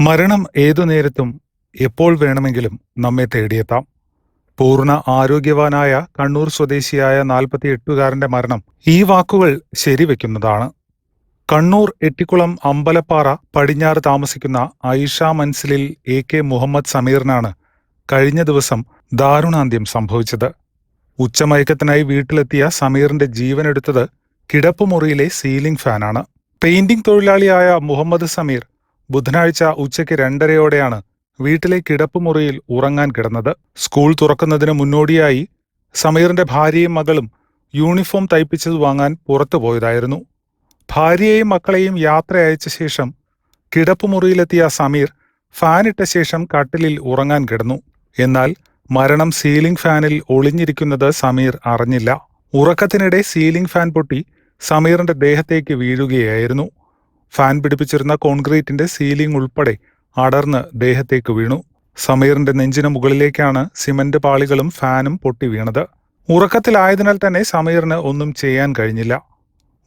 മരണം ഏതു നേരത്തും എപ്പോൾ വേണമെങ്കിലും നമ്മെ തേടിയെത്താം. പൂർണ ആരോഗ്യവാനായ കണ്ണൂർ സ്വദേശിയായ നാൽപ്പത്തി എട്ടുകാരന്റെ മരണം ഈ വാക്കുകൾ ശരിവെക്കുന്നതാണ്. കണ്ണൂർ എട്ടിക്കുളം അമ്പലപ്പാറ പടിഞ്ഞാറ് താമസിക്കുന്ന ഐഷ മൻസിലിൽ എ കെ മുഹമ്മദ് സമീറിനാണ് കഴിഞ്ഞ ദിവസം ദാരുണാന്ത്യം സംഭവിച്ചത്. ഉച്ചമയക്കത്തിനായി വീട്ടിലെത്തിയ സമീറിന്റെ ജീവനെടുത്തത് കിടപ്പുമുറിയിലെ സീലിംഗ് ഫാനാണ്. പെയിന്റിംഗ് തൊഴിലാളിയായ മുഹമ്മദ് സമീർ ബുധനാഴ്ച ഉച്ചയ്ക്ക് രണ്ടരയോടെയാണ് വീട്ടിലെ കിടപ്പുമുറിയിൽ ഉറങ്ങാൻ കിടന്നത്. സ്കൂൾ തുറക്കുന്നതിന് മുന്നോടിയായി സമീറിന്റെ ഭാര്യയും മകളും യൂണിഫോം തയ്പ്പിച്ചത് വാങ്ങാൻ പുറത്തു പോയതായിരുന്നു. ഭാര്യയെയും മക്കളെയും യാത്ര അയച്ച ശേഷം കിടപ്പുമുറിയിലെത്തിയ സമീർ ഫാനിട്ട ശേഷം കട്ടിലിൽ ഉറങ്ങാൻ കിടന്നു. എന്നാൽ മരണം സീലിംഗ് ഫാനിൽ ഒളിഞ്ഞിരിക്കുന്നത് സമീർ അറിഞ്ഞില്ല. ഉറക്കത്തിനിടെ സീലിംഗ് ഫാൻ പൊട്ടി സമീറിന്റെ ദേഹത്തേക്ക് വീഴുകയായിരുന്നു. ഫാൻ പിടിപ്പിച്ചിരുന്ന കോൺക്രീറ്റിന്റെ സീലിംഗ് ഉൾപ്പെടെ അടർന്ന് ദേഹത്തേക്ക് വീണു. സമീറിന്റെ നെഞ്ചിന് മുകളിലേക്കാണ് സിമന്റ് പാളികളും ഫാനും പൊട്ടി വീണത്. ഉറക്കത്തിലായതിനാൽ തന്നെ സമീറിന് ഒന്നും ചെയ്യാൻ കഴിഞ്ഞില്ല.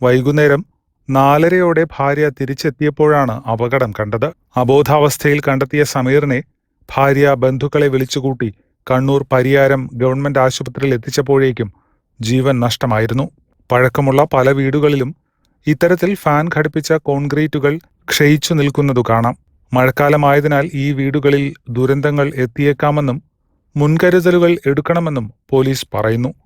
വൈകുന്നേരം നാലരയോടെ ഭാര്യ തിരിച്ചെത്തിയപ്പോഴാണ് അപകടം കണ്ടത്. അബോധാവസ്ഥയിൽ കണ്ടെത്തിയ സമീറിനെ ഭാര്യ ബന്ധുക്കളെ വിളിച്ചുകൂട്ടി കണ്ണൂർ പരിയാരം ഗവൺമെന്റ് ആശുപത്രിയിൽ എത്തിച്ചപ്പോഴേക്കും ജീവൻ നഷ്ടമായിരുന്നു. പഴക്കമുള്ള പല വീടുകളിലും ഇത്തരത്തിൽ ഫാൻ ഘടിപ്പിച്ച കോൺക്രീറ്റുകൾ ക്ഷയിച്ചു നിൽക്കുന്നതു കാണാം. മഴക്കാലമായതിനാൽ ഈ വീടുകളിൽ ദുരന്തങ്ങൾ എത്തിയേക്കാമെന്നും മുൻകരുതലുകൾ എടുക്കണമെന്നും പോലീസ് പറയുന്നു.